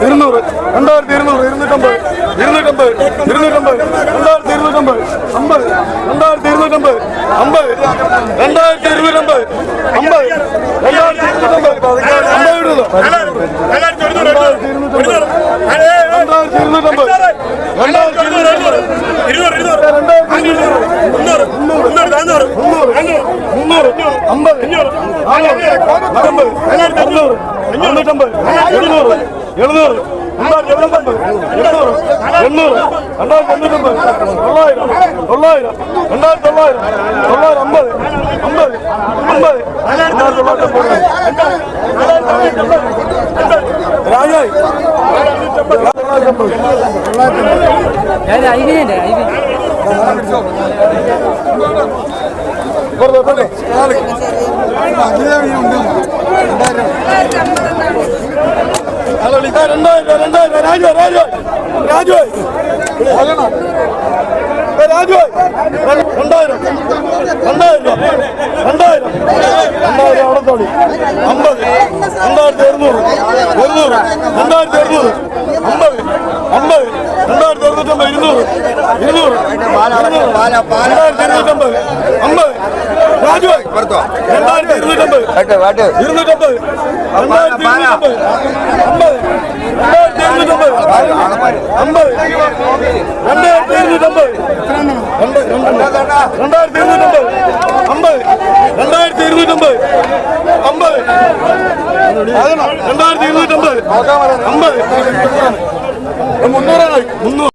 ഇരുന്നൂറ്റമ്പത് ഇരുന്നൂറ്റമ്പത് ഇരുന്നൂറ്റമ്പത് രണ്ടായിരത്തി ഇരുന്നൂറ്റമ്പത് അമ്പത് രണ്ടായിരത്തി ഇരുന്നൂറ്റമ്പത് അമ്പത് രണ്ടായിരത്തി ഇരുന്നൂറ്റമ്പത് അമ്പത് രണ്ടായിരത്തി ഇരുന്നൂറ്റമ്പത് അമ്പത് ഇടുന്നു രണ്ടായിരത്തി ഇരുന്നൂറ്റമ്പത് രണ്ടായിരത്തി ഇരുന്നൂറ്റമ്പത് രണ്ടായിരത്തി ഇരുന്നൂറ്റമ്പത് മുന്നൂറ് അമ്പത് അറുന്നൂറ് അറുന്നൂറ് എഴുന്നൂറ് എഴുന്നൂറ്. രണ്ടായിരത്തി എഴുന്നൂറ്റമ്പത് എണ്ണൂറ്. എണ്ണൂറ്. രണ്ടായിരത്തി എണ്ണൂറ്റമ്പത് തൊള്ളായിരം. തൊള്ളായിരം. രണ്ടായിരത്തി തൊള്ളായിരം. തൊള്ളായിരം അമ്പത്. അമ്പത്. അമ്പത്. രണ്ടായിരത്തി തൊള്ളായിരത്തി രാജായി ഹലോ ലിഖാ രണ്ടായിരം രണ്ടായിരം രാജു രാജു. രാജു. രാജു. രണ്ടായിരം. രണ്ടായിരം രണ്ടായിരം. രണ്ടായിരം അവിടെ തോടി അമ്പത്. രണ്ടായിരത്തി ഒരുന്നൂറ് ഒരുന്നൂറ് രണ്ടായിരത്തി ഒരുന്നൂറ് അമ്പത്. അമ്പത്. രണ്ടായിരത്തി അറുന്നൂറ്റമ്പത് ഇരുന്നൂറ്. ഇരുന്നൂറ്. രണ്ടായിരത്തി ഇരുന്നൂറ്റമ്പത് അമ്പത്. രാജു രണ്ടായിരത്തി ഇരുന്നൂറ്റമ്പത്. ഇരുന്നൂറ്റമ്പത്. രണ്ടായിരത്തി ഇരുന്നൂറ്റമ്പത്. അമ്പത്. രണ്ടായിരത്തി ഇരുന്നൂറ്റമ്പത്. അമ്പത്. രണ്ടായിരത്തി ഇരുന്നൂറ്റമ്പത്. രണ്ട് രണ്ട് രണ്ടായിരത്തി ഇരുന്നൂറ്റമ്പത്. അമ്പത്. രണ്ടായിരത്തി ഇരുന്നൂറ്റമ്പത്. അമ്പത്. രണ്ടായിരത്തി ഇരുന്നൂറ്റമ്പത്. അമ്പത്. മുന്നൂറാണ് മുന്നൂറ്.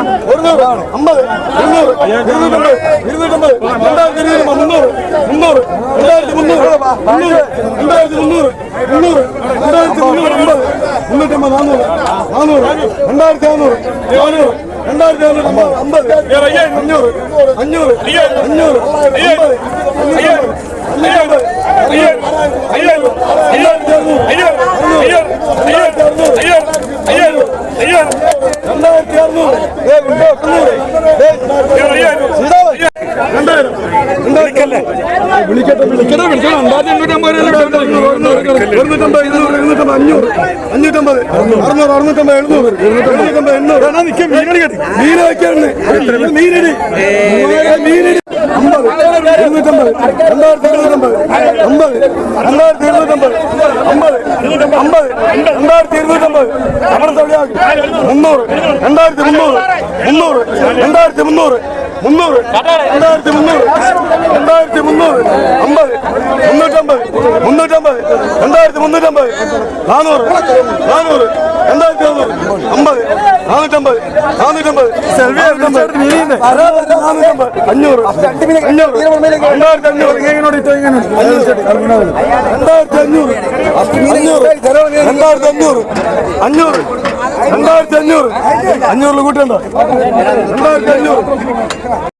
ഒരുന്നൂറ്. അമ്പത്. ഇരുന്നൂറ്. ഇരുന്നൂറ്റമ്പത്. ഇരുന്നൂറ്റമ്പത്. രണ്ടായിരത്തി ഇരുന്നൂറ് മുന്നൂറ്. മുന്നൂറ്. രണ്ടായിരത്തി മുന്നൂറ്. മുന്നൂറ്. രണ്ടായിരത്തി മുന്നൂറ്. മുന്നൂറ്. രണ്ടായിരത്തി മുന്നൂറ്. അമ്പത്. മുന്നൂറ്റമ്പത് നാനൂറ്. നാനൂറ്. രണ്ടായിരത്തി നാനൂറ് നാനൂറ്. രണ്ടായിരത്തി നാനൂറ് അമ്പത്. അമ്പത്. അഞ്ഞൂറ്. അഞ്ഞൂറ്. അഞ്ഞൂറ്. അമ്പത്. അഞ്ഞൂറ്. അഞ്ഞൂറ്. അയ്യായിരം രണ്ടായിരത്തി അറുന്നൂറ് രണ്ടായിരത്തി അറുന്നൂറ് രണ്ടായിരത്തി അറുന്നൂറ് രണ്ടായിരം രണ്ടായിരക്കല്ലേ വിളിക്കട്ടെ വിളിക്കട്ടെ വിളിക്കണം രണ്ടായിരത്തി എണ്ണൂറ്റമ്പത് ഇരുന്നൂറ്റമ്പത് ഇരുന്നൂറ് ഇരുന്നൂറ്റമ്പത് അഞ്ഞൂറ്. അഞ്ഞൂറ്റമ്പത് അറുന്നൂറ് അറുന്നൂറ്റമ്പത് എഴുന്നൂറ്. എഴുന്നൂറ്റമ്പത് എണ്ണൂറ്. മീൻ വയ്ക്കാണ് മീനടി. മീനടി. അമ്പത്. ഇരുന്നൂറ്റമ്പത് രണ്ടായിരത്തി ഇരുന്നൂറ്റമ്പത് അമ്പത്. രണ്ടായിരത്തി ഇരുന്നൂറ്റമ്പത് അമ്പത്. അമ്പത്. രണ്ടായിരത്തി ഇരുന്നൂറ്റമ്പത് അവിടെ മുന്നൂറ്. രണ്ടായിരത്തി മുന്നൂറ്. മുന്നൂറ്. രണ്ടായിരത്തി മുന്നൂറ്. മുന്നൂറ്. രണ്ടായിരത്തി മുന്നൂറ്. രണ്ടായിരത്തി മുന്നൂറ്. അമ്പത്. മുന്നൂറ്റമ്പത്. മുന്നൂറ്റമ്പത്. രണ്ടായിരത്തി മുന്നൂറ്റമ്പത്. നാനൂറ്. നാനൂറ്. രണ്ടായിരത്തി നാനൂറ്. അമ്പത്. നാനൂറ്റമ്പത്. നാനൂറ്റമ്പത്. നാനൂറ്റമ്പത്. അഞ്ഞൂറ്. അഞ്ഞൂറ്. രണ്ടായിരത്തി അഞ്ഞൂറ്. രണ്ടായിരത്തി അഞ്ഞൂറ്. അഞ്ഞൂറ്. രണ്ടായിരത്തി അഞ്ഞൂറ്. അഞ്ഞൂറ്. രണ്ടായിരത്തി അഞ്ഞൂറ്. അഞ്ഞൂറിൽ കൂട്ടണ്ട രണ്ടായിരത്തി അഞ്ഞൂറ്.